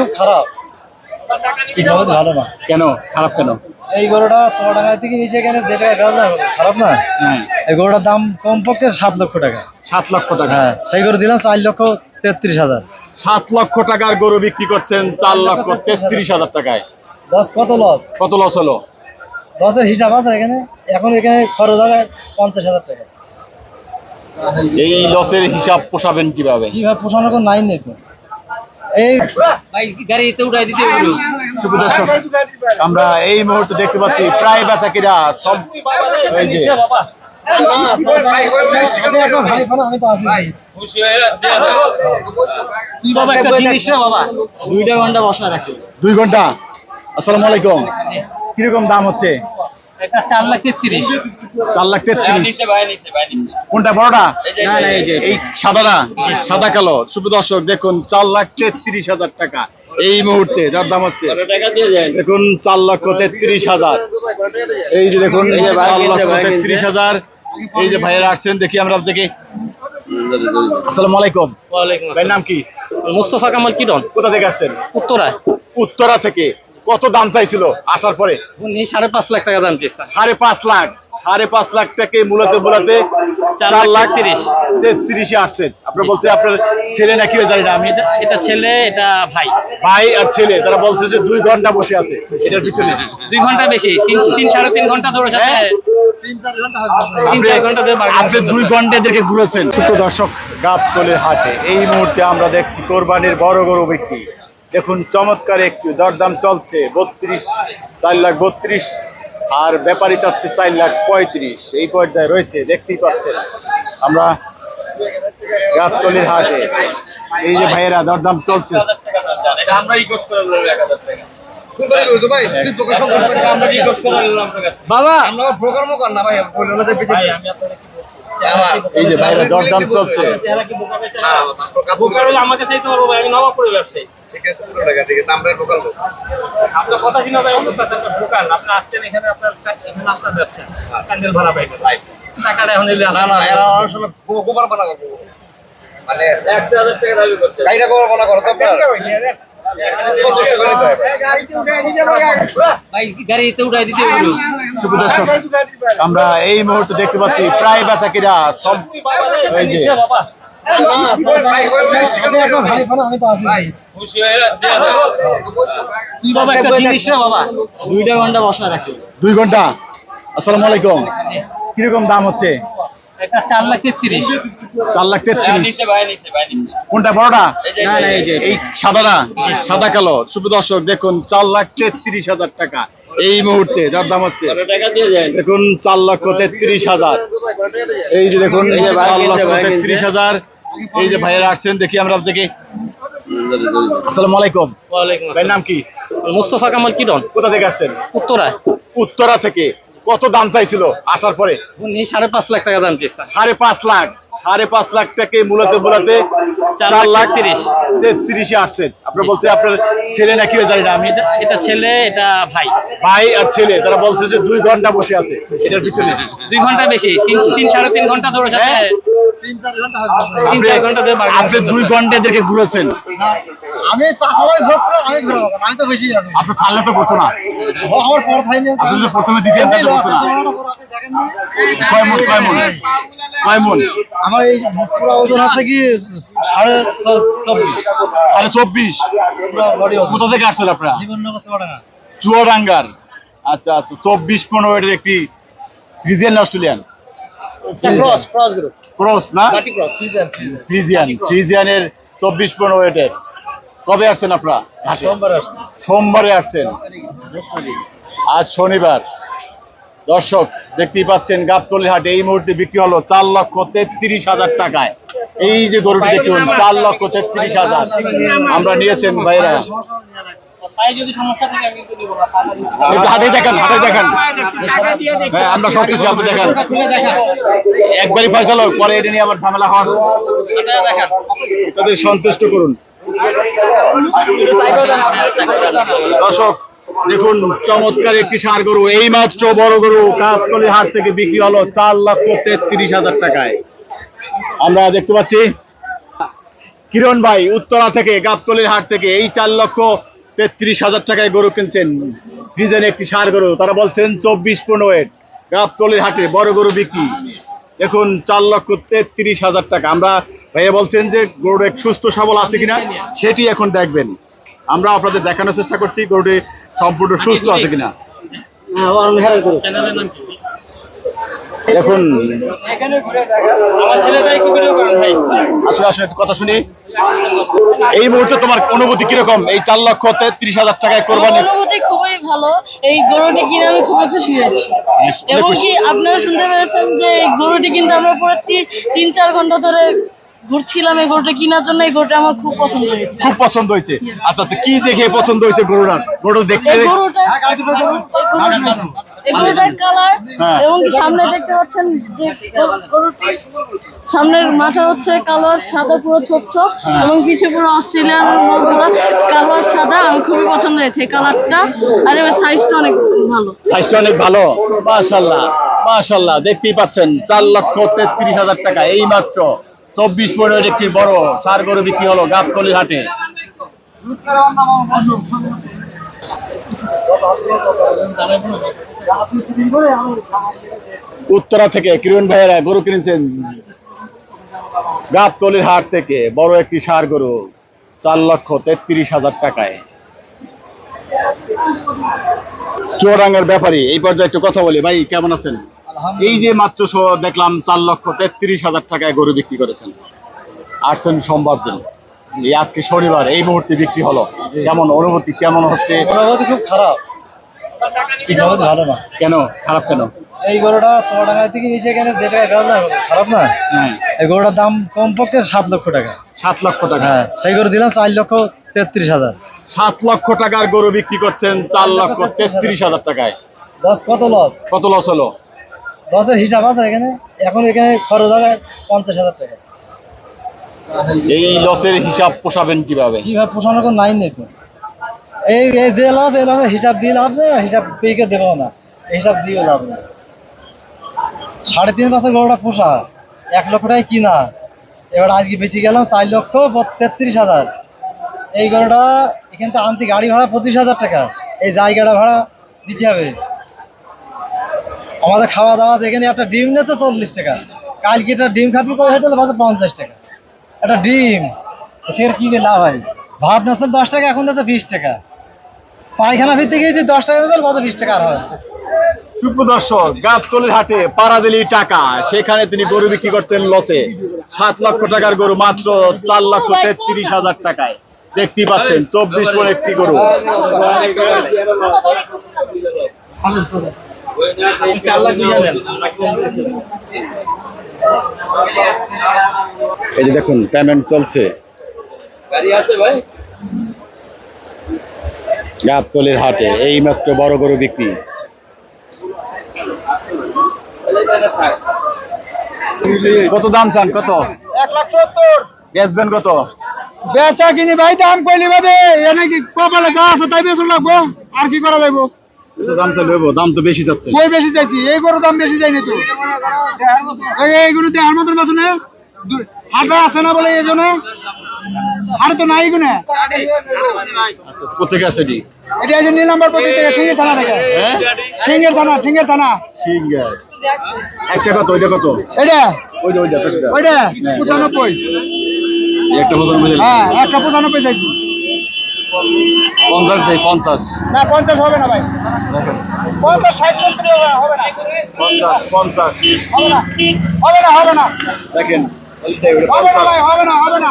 খুব খারাপ। ভালো না। কেন? খারাপ কেন? এই গরুটা ছ টাকা থেকে নিচে এখানে যে টাকা বেচা খারাপ না? হ্যাঁ। এই গরুটার দাম কমপক্ষে সাত লক্ষ টাকা। সাত লক্ষ টাকা। হ্যাঁ সেই গরু দিলাম চার লক্ষ তেত্রিশ হাজার। সাত লক্ষ টাকার গরু বিক্রি করছেন চার লক্ষ তেত্রিশ হাজার। টাকায়। লস কত লস কত লস হলো? লসের হিসাব আছে এখানে? এখন এখানে খরচ আছে পঞ্চাশ হাজার টাকা। এই লসের হিসাব পোষাবেন কীভাবে? কীভাবে পোষানোর কোনো লাইন নেই তো। এই আমরা এই মুহূর্তে দেখতে পাচ্ছি প্রায় বেচাকিরা সব এই যে আমি একটা ভাই ফোন আমি তো আছি তুই বাবা একটা জিনিস না বাবা দুইটা ঘণ্টা বসা রাখি দুই ঘণ্টা আসসালামু আলাইকুম কীরকম দাম হচ্ছে লাখ লাখ ভাই ভাই কোনটা বড়টা? এই যে সাদাটা? সাদা কালো। শুভ দর্শক দেখুন চার লাখ তেত্রিশ হাজার টাকা। এই মুহূর্তে যার দাম হচ্ছে টাকা দিয়ে যায় দেখুন চার লক্ষ তেত্রিশ হাজার। এই যে দেখুন চার লক্ষ ভাই কিনছে। তেত্রিশ হাজার। এই যে ভাইয়েরা আসছেন দেখি আমরা দেখি আসসালামু আলাইকুম। ভাইয়ের নাম কি? মুস্তফা কামাল কিরণ। কোথা থেকে আসছেন? উত্তরায়। উত্তরা থেকে। কত দাম চাইছিল? আসার পরে? উনি সাড়ে পাঁচ লাখ টাকা দাম চেয়েছেন সাড়ে পাঁচ লাখ। সাড়ে পাঁচ লাখ থেকে মূলত মূলত চার লাখ তেত্রিশ। তেত্রিশে আসছেন আপনার বলছে আপনার ছেলে নাকি জানি না আমি এটা ছেলে এটা ভাই। ভাই আর ছেলে তারা বলছে যে দুই ঘণ্টা বসে আছে এটার পিছনে। দুই ঘণ্টা বেশি তিন তিন সাড়ে তিন ঘণ্টা ধরে হ্যাঁ। আপনি দুই ঘণ্টা এদেরকে ঘুরেছেন। দর্শক গাবতলের হাটে এই মুহূর্তে আমরা দেখছি কোরবানির বড় গরু বিক্রি। দেখুন চমৎকার একটু দরদাম চলছে বত্রিশ চার লাখ বত্রিশ আর ব্যাপারী চাচ্ছে চার লাখ পঁয়ত্রিশ। এই পর্যায়ে রয়েছে দেখতেই পাচ্ছেন আমরা গাবতলির হাটে। এই যে ভাইয়েরা দরদাম চলছে। কাছে। বাবা! আমরা প্রোগ্রামও কর না ভাই বলল না যে এই যে ভাইয়েরা দরদাম চলছে। চেহারা কি বোকা বেচে না বোকার হলে আমাকে চাইতে পারব ভাই আমি নবাব করে ব্যবসায়ী। ঠিক আছে পুরো টাকা ঠিক আছে আমরা লোকাল আপনার কথা শুনে ভাই অন্য কথা আপনার আপনি আসছেন এখানে আপনার এখানে আপনার ব্যবসা। প্যান্ডেল ভাড়া পাইবেন। টাকাটা এখন এলে না না এরা অনেক সময় গোবর বানা করব। মানে এক হাজার টাকা দাবি করছে। গাড়িটা গোবর বানা করো তো আপনার। করে আমরা এই মুহূর্তে দেখতে পাচ্ছি প্রায় বেচাকিরা সব এই যে। বাবা আমি একটা ভাই ফোন আমি তো আছি খুশি হয়ে দেয়া হবে। তুই বাবা একটা জিনিস না বাবা। দুইটা ঘণ্টা বসা দুই ঘণ্টা। আসসালামু আলাইকুম। কীরকম দাম হচ্ছে? লাখ লাখ ভাই ভাই কোনটা বড়টা? না এই যে সাদাটা সাদা কালো। শুভ দর্শক দেখুন চার লাখ তেত্রিশ হাজার টাকা। এই মুহূর্তে যার দাম হচ্ছে? টাকা দিয়ে যায় দেখুন চার লক্ষ তেত্রিশ হাজার। এই যে দেখুন চার লক্ষ ভাই কিনছে। তেত্রিশ হাজার। এই যে ভাইয়েরা আসছেন দেখি আমরা দেখি আসসালামু আলাইকুম। ভাইয়ের নাম কি? মুস্তফা কামাল কিরণ। কোথা থেকে আসছেন? উত্তরায়। উত্তরা থেকে। কত দাম চাইছিল? আসার পরে? উনি সাড়ে পাঁচ লাখ টাকা দাম চাইছে। সাড়ে পাঁচ লাখ। সাড়ে পাঁচ লাখ থেকে মূলত মূলত চার লাখ তিরিশ। তিরিশে আসছেন। আপনার বলছে আপনার ছেলে নাকি জানি না আমি এটা ছেলে এটা ভাই। ভাই আর ছেলে তারা বলছে যে দুই ঘণ্টা বসে আছে। এটার পিছনে। দুই ঘণ্টা বেশি তিন তিন সাড়ে তিন ঘণ্টা ধরে হ্যাঁ। তিন চার ঘণ্টা তিন চার ঘণ্টা ধরে bargain আপনি দুই ঘণ্টা এদেরকে ঘুরেছেন আমি চাষাবাই ঘুরতে আমি ঘুরাবো আমি তো বেশি আছি। আপনার ছাড়লে তো করতো না। আমার পর থাই নিয়ে আপনি যদি প্রথমে দিতেন তাহলে করতো না। আছে, তোমার ওটা পরে আপনি দেখেন নি? কয় মন কয় মন? কয় মন? আমার এই পুরো ওজন হচ্ছে কি সাড়ে চব্বিশ। সাড়ে চব্বিশ? কোথা থেকে আসছেন আপনারা? চুয়াডাঙ্গা। চুয়াডাঙ্গার। আচ্ছা আচ্ছা চব্বিশ পনেরো এর একটি Australian. Cross cross group cross না? মাটি ক্রস ফ্রিজেন ফ্রিজেন ফ্রিজিয়ান ফ্রিজিয়ানের চব্বিশ পনেরো এটের কবে আসছেন আপনারা? আসছে। সোমবারে আসছেন। আজ শনিবার। দর্শক দেখতেই পাচ্ছেন গাবতলি হাটে এই মুহূর্তে বিক্রি হলো চার লক্ষ তেত্রিশ হাজার টাকায়। এই যে গরুটি দেখুন চার লক্ষ তেত্রিশ হাজার। আমরা নিয়েছেন ভাইরা। হ্যাঁ আমরা সব আপনি দেখান। একবারই ফয়সাল হোক পরে এটা নিয়ে আবার ঝামেলা হওয়ার। তাদের সন্তুষ্ট করুন। দর্শক দেখুন চমৎকার একটি সার গরু। এই মাত্র বড় গরু কাপতলি হাট থেকে বিক্রি হলো চার লক্ষ তেত্রিশ হাজার টাকায়। আমরা দেখতে পাচ্ছি কিরণ ভাই উত্তরা থেকে গাবতলির হাট থেকে এই চার লক্ষ তেত্রিশ হাজার টাকায় গরু কিনছেন। ফ্রিজেন একটি সার গরু তারা বলছেন চব্বিশ পনেরো ওয়েট। গাবতলির হাটে বড় গরু বিক্রি। দেখুন চার লক্ষ তেত্রিশ হাজার টাকা। আমরা ভাইয়া বলছেন যে গরুটা সুস্থ সবল আছে কিনা সেটি এখন দেখবেন। আমরা আপনাদের দেখানোর চেষ্টা করছি গরুটি সম্পূর্ণ সুস্থ আছে কিনা। চ্যানেলের দেখুন। আমার ছেলেটাই কি ভিডিও করেন ভাই। আসলে আসলে কথা শুনি। এই মুহূর্তে তোমার অনুভূতি কীরকম? এই চার লক্ষ তেত্রিশ হাজার টাকায় কোরবানি। অনুভূতি খুবই ভালো। এই গরুটি কিনে আমি খুবই খুশি হয়েছি। এবং কি আপনারা শুনতে পেরেছেন যে এই গরুটি কিন্তু আমরা পুরো তিন চার ঘণ্টা ধরে ঘুরছিলাম এই গরুটা কেনার জন্য। এই গরুটা আমার খুব পছন্দ হয়েছে। খুব পছন্দ হয়েছে। আচ্ছা আচ্ছা কি দেখে পছন্দ হয়েছে গরুটার? গরুটা দেখতে গরুটা কালার হ্যাঁ। এবং সামনে দেখতে পাচ্ছেন যে গরুটি সামনের মাথা হচ্ছে কালার সাদা পুরো ছোপ ছোপ হ্যাঁ। এবং পিছে পুরো অস্ট্রেলিয়ান কালার সাদা আমি খুবই পছন্দ হয়েছে কালারটা। আর এবার সাইজটা অনেক ভালো। সাইজটা অনেক ভালো। মাশাল্লাহ মাশাল্লাহ দেখতেই পাচ্ছেন চার লক্ষ তেত্রিশ হাজার টাকা এই মাত্র চব্বিশ পনেরো একটি বড় সার গরু বিক্রি হলো গাবতলির হাটে। উত্তরা থেকে কিরণ ভাইয়েরা গরু কিনেছেন। গাবতলির হাট থেকে বড় একটি সার গরু চার লক্ষ তেত্রিশ হাজার টাকায়। চুয়াডাঙ্গার ব্যাপারে এই পর্যায়ে একটু কথা বলি। ভাই কেমন আছেন? এই যে মাত্র দেখলাম চার লক্ষ তেত্রিশ হাজার টাকায় গরু বিক্রি করেছেন। আসছেন সোমবার দিন এই আজকে শনিবার এই মুহূর্তে বিক্রি হলো। কেমন অনুভূতি কেমন হচ্ছে? অনুভূতি খুব খারাপ। ভালো না। কেন? খারাপ কেন? এই গরুটা চুয়াডাঙ্গা থেকে নিচে এখানে যে বেচা খারাপ না? হ্যাঁ। এই গরুটার দাম কমপক্ষে সাত লক্ষ টাকা। সাত লক্ষ টাকা। হ্যাঁ সেই গরু দিলাম চার লক্ষ তেত্রিশ হাজার। সাত লক্ষ টাকার গরু বিক্রি করছেন চার লক্ষ তেত্রিশ হাজার টাকায়। লস কত লস কত লস হলো? লসের হিসাব আছে এখানে? এখন এখানে খরচ আছে পঞ্চাশ হাজার টাকা। এই লসের হিসাব পোষাবেন কীভাবে? কীভাবে পোষানোর কোনো লাইন নেই তো। এই যে লস এই লসের হিসাব দিয়ে লাভ নেই, হিসাব পেয়ে দেবো না? হিসাব দিয়ে লাভ নেই। সাড়ে তিন বছর গরুটা পোষা, এক লক্ষ টাকায় কিনা। এবার আজকে বেঁচে গেলাম চার লক্ষ তেত্রিশ হাজার। এই গরুটা এখান থেকে আনতে গাড়ি ভাড়া পঁচিশ হাজার টাকা। এই জায়গাটা ভাড়া দিতে হবে। আমাদের খাওয়া দাওয়া এখানে একটা ডিম নিচ্ছে চল্লিশ টাকা। কালকে একটা ডিম খাতে তো হেঁটে বাজে পঞ্চাশ টাকা। একটা ডিম। সেটা কি লাভ হয়। ভাত নিচ্ছে দশ টাকা, এখন যাচ্ছে বিশ টাকা। পায়খানা ফিরতে গিয়েছি দশ টাকা দিতে বাজে বিশ টাকা আর হয়? সুপ্রদর্শক, গাবতলির হাটে পাড়াদিলি টাকা। সেখানে তিনি গরু বিক্রি করছেন লসে। সাত লক্ষ টাকার গরু, মাত্র চার লক্ষ তেত্রিশ হাজার টাকায়। দেখতেই পাচ্ছেন, চব্বিশ পর একটি গরু। এই যে দেখুন পেমেন্ট চলছে। গাড়ি আছে ভাই গাবতলির হাটে এই মাত্র বড় গরু বিক্রি। কত দাম চান কত? এক লাখ সত্তর। বেচবেন কত? বেচা কিনি ভাই দাম কইলি বাদে এ নাকি কপালে যা আছে তাই বেচুন লাগবো আর কি করা যাইবো? কত দাম চাইলে হইবো? দাম তো বেশি যাচ্ছে। কই বেশি চাইছি? এই গরু দাম বেশি যায়নি তো। এই এইগুলো দেহার মতন বেচো হাটে আছে না বলে এই জন্য? হাটে তো নাই গুনে। আচ্ছা কোথেকে আসছে এটি? এটা আছে নীল নাম্বার পট্টি থেকে সিঙ্গের থানা থেকে। হ্যাঁ? সিঙ্গের থানা সিঙ্গের থানা। সিঙ্গার একটা কত ওইটা কত? এটা? ওইটা ওইটা পেছনটা। ওইটা? হ্যাঁ। পঁচানব্বই। একটা বুঝলেন হ্যাঁ একটা পঁচানব্বই চাইছি। পঞ্চাশ দেয় পঞ্চাশ। না পঞ্চাশ হবে না ভাই। পঞ্চাশ ষাট সত্তর হবে না, হবে না। পঞ্চাশ পঞ্চাশ। হবে না হবে না হবে না। দেখেন। হবে না হবে না